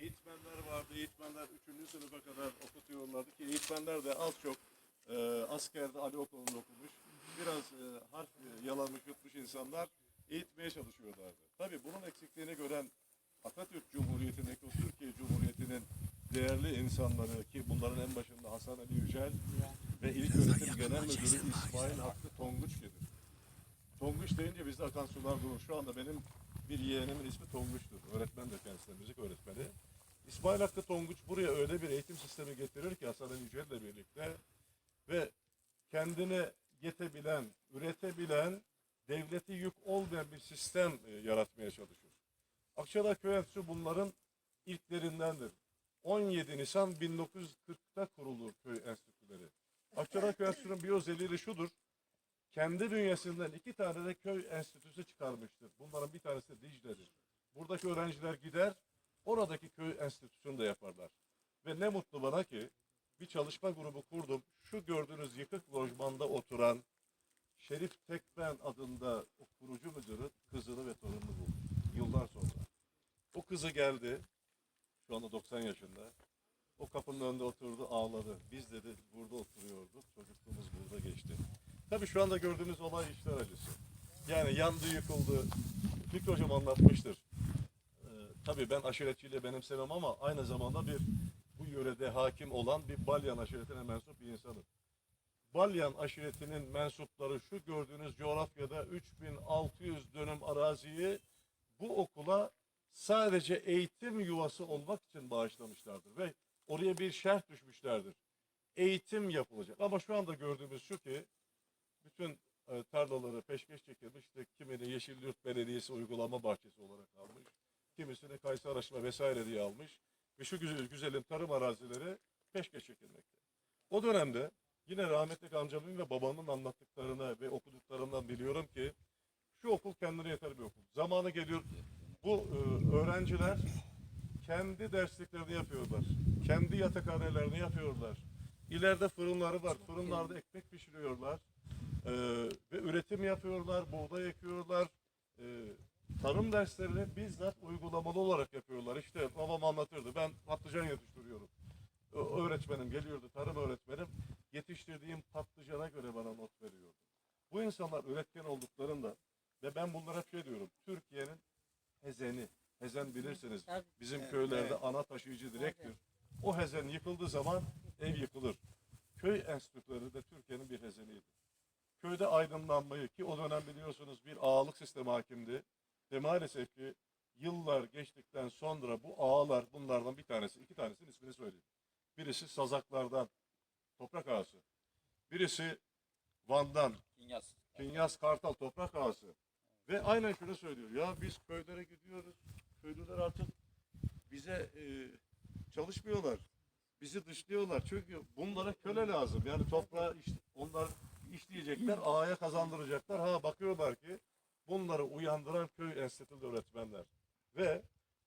eğitmenler vardı. Eğitmenler 3. sınıfa kadar okutuyorlardı ki eğitmenler de az çok e, askerde Ali Okulu'nda okumuş. Biraz e, harf e, yalamış yutmuş insanlar eğitmeye çalışıyorlardı. Tabii bunun eksikliğini gören Atatürk Cumhuriyeti'ndeki o Türkiye Cumhuriyeti'nin değerli insanları ki bunların en başında Hasan Ali Yücel ve İlk Öğretim Genel Müdürü İsmail Hakkı Tonguç gelir. Tonguç deyince bizde akan sular durur. Şu anda benim bir yeğenimin ismi Tonguç'tur. Öğretmen de kendisi müzik öğretmeni. İsmail Hakkı Tonguç buraya öyle bir eğitim sistemi getirir ki Hasan Ali Yücel'le birlikte ve kendine yetebilen, üretebilen, devleti yük olmayan bir sistem e, yaratmaya çalışır. Akçadağ Köy Enstitüsü bunların ilklerindendir. 17 Nisan 1940'ta kurulur köy enstitüleri. Akçadağ Köy Enstitüsü'nün bir özelliği şudur. Kendi bünyesinden iki tane de köy enstitüsü çıkarmıştır. Bunların bir tanesi de Dicle'dir. Buradaki öğrenciler gider, oradaki köy enstitüsünü de yaparlar. Ve ne mutlu bana ki bir çalışma grubu kurdum. Şu gördüğünüz yıkık lojmanda oturan Şerif Tekben adında o kurucu müdürün kızını ve torununu buldum. Yıllar sonra. O kızı geldi. Şu anda 90 yaşında. O kapının önünde oturdu ağladı. Biz dedi burada oturuyorduk. Çocukluğumuz burada geçti. Tabii şu anda gördüğünüz olay işler acısı. Yani yandı yıkıldı. Fikri Hocam anlatmıştır. Tabii ben aşiretçiliği benimsemem ama aynı zamanda bir bu yörede hakim olan bir Balyan aşiretine mensup bir insanım. Balyan aşiretinin mensupları şu gördüğünüz coğrafyada 3600 dönüm araziyi bu okula sadece eğitim yuvası olmak için bağışlamışlardır ve oraya bir şerh düşmüşlerdir. Eğitim yapılacak. Ama şu anda gördüğümüz şu ki bütün e, tarlaları peşkeş çekilmiş. İşte kimini Yeşilyurt Belediyesi uygulama bahçesi. Kimisini Kayısı Araştırma vesaire diye almış. Ve şu güzel, güzelim tarım arazileri peşkeş çekilmekte. O dönemde yine rahmetli amcamın ve babamın anlattıklarını ve okuduklarından biliyorum ki şu okul kendine yeter bir okul. Zamanı geliyor bu e, öğrenciler kendi dersliklerini yapıyorlar. Kendi yatakhanelerini yapıyorlar. İleride fırınları var. Fırınlarda ekmek pişiriyorlar. E, ve üretim yapıyorlar. Buğday ekiyorlar. E, tarım derslerini bizzat uygulamalı olarak yapıyorlar. İşte babam anlatırdı. Ben patlıcan yetiştiriyorum. Ö- Öğretmenim geliyordu, tarım öğretmenim. Yetiştirdiğim patlıcana göre bana not veriyordu. Bu insanlar üretken olduklarında ve ben bunlara şey diyorum. Türkiye'nin hezeni, hezen bilirsiniz. Bizim Evet, köylerde evet. ana taşıyıcı direktir. O hezen yıkıldığı zaman ev yıkılır. Köy enstitüleri de Türkiye'nin bir hezeniydi. Köyde aydınlanmayı ki o dönem biliyorsunuz bir ağalık sistemi hakimdi. Ve maalesef ki yıllar geçtikten sonra bu ağalar bunlardan bir tanesi, iki tanesinin ismini söyleyeyim. Birisi Sazaklardan, toprak ağası. Birisi Van'dan, Kinyas. Kinyas Kartal toprak ağası. Ve aynen şunu söylüyor. Ya biz köylere gidiyoruz. Köylüler artık bize e, çalışmıyorlar. Bizi dışlıyorlar. Çünkü bunlara köle lazım. Yani toprağı iş, onlar işleyecekler, ağaya kazandıracaklar. Ha bakıyorlar ki bunları uyandıran köy enstitülü öğretmenler. Ve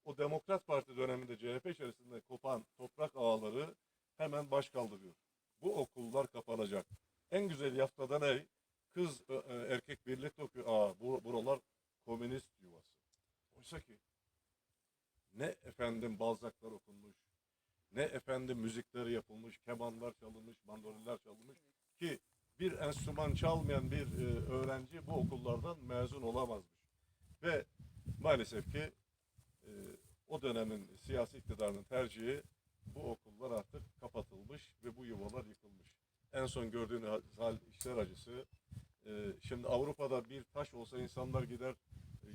o Demokrat Parti döneminde CHP içerisinde kopan toprak ağaları hemen baş kaldırıyor. Bu okullar kapanacak. En güzel yaftada ne? Kız e, e, erkek birlikte okuyor. Aa bu, buralar komünist yuvası. Oysa ki ne efendim balzaklar okunmuş, ne efendim müzikleri yapılmış, kemanlar çalınmış, bir enstrüman çalmayan bir e, öğrenci bu okullardan mezun olamazmış. Ve maalesef ki e, o dönemin siyasi iktidarının tercihi bu okullar artık kapatılmış ve bu yuvalar yıkılmış. En son gördüğünüz hal işler acısı. E, şimdi Avrupa'da bir taş olsa insanlar gider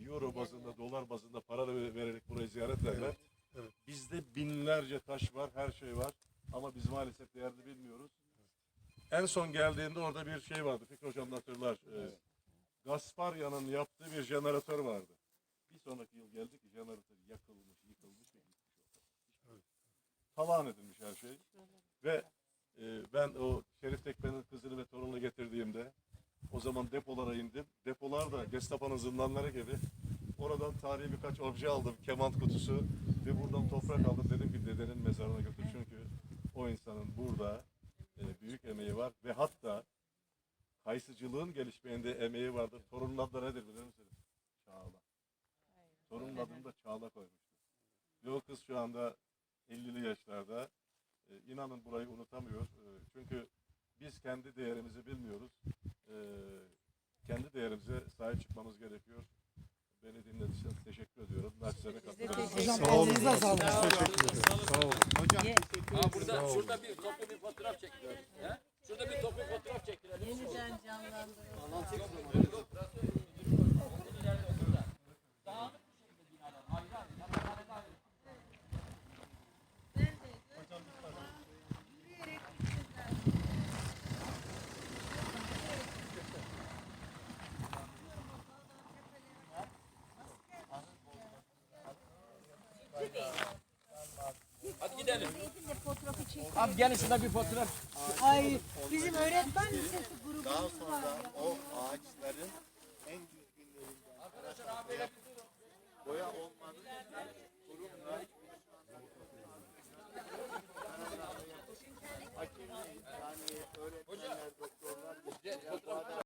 euro bazında, dolar bazında para vererek burayı ziyaret ederler. evet. Bizde binlerce taş var, her şey var. Ama biz maalesef değerini bilmiyoruz. En son geldiğinde orada bir şey vardı. Fikri Hocam da hatırlar. Ee, Gasparya'nın yaptığı bir jeneratör vardı. Bir sonraki yıl geldi ki jeneratör yakılmış, yıkılmış ve gitmiş orada. Talan edilmiş her şey. Ve e, ben o Şerif Tekmen'in kızını ve torununu getirdiğimde o zaman depolara indim. Depolar da Gestapo'nun zindanları gibi. Oradan tarihi birkaç obje aldım. Keman kutusu ve buradan toprak aldım. Dedim ki dedenin mezarına götür. Çünkü o insanın burada e, büyük emeği var ve hatta kayısıcılığın gelişmeyinde emeği vardır. Torunun adı nedir biliyor musunuz? Çağla. Torunun adını da Çağla koymuştur. Ve o kız şu anda 50'li yaşlarda. E, inanın burayı unutamıyor. E, çünkü biz kendi değerimizi bilmiyoruz. E, kendi değerimize sahip çıkmamız gerekiyor. Beni dinlediğiniz için teşekkür ediyorum. Naçizane katılıyorum. Hocam elinize sağlık. Ha burada şurada bir toplu bir fotoğraf çekilelim. He? Şurada bir toplu fotoğraf çekilelim. Yeniden canlandıralım. Abi gelin şurada bir fotoğraf. Ay bizim öğretmen lisesi grubumuz Daha var sonra ya. o ağaçların en düzgünlerinden boya olmadı. Kurumla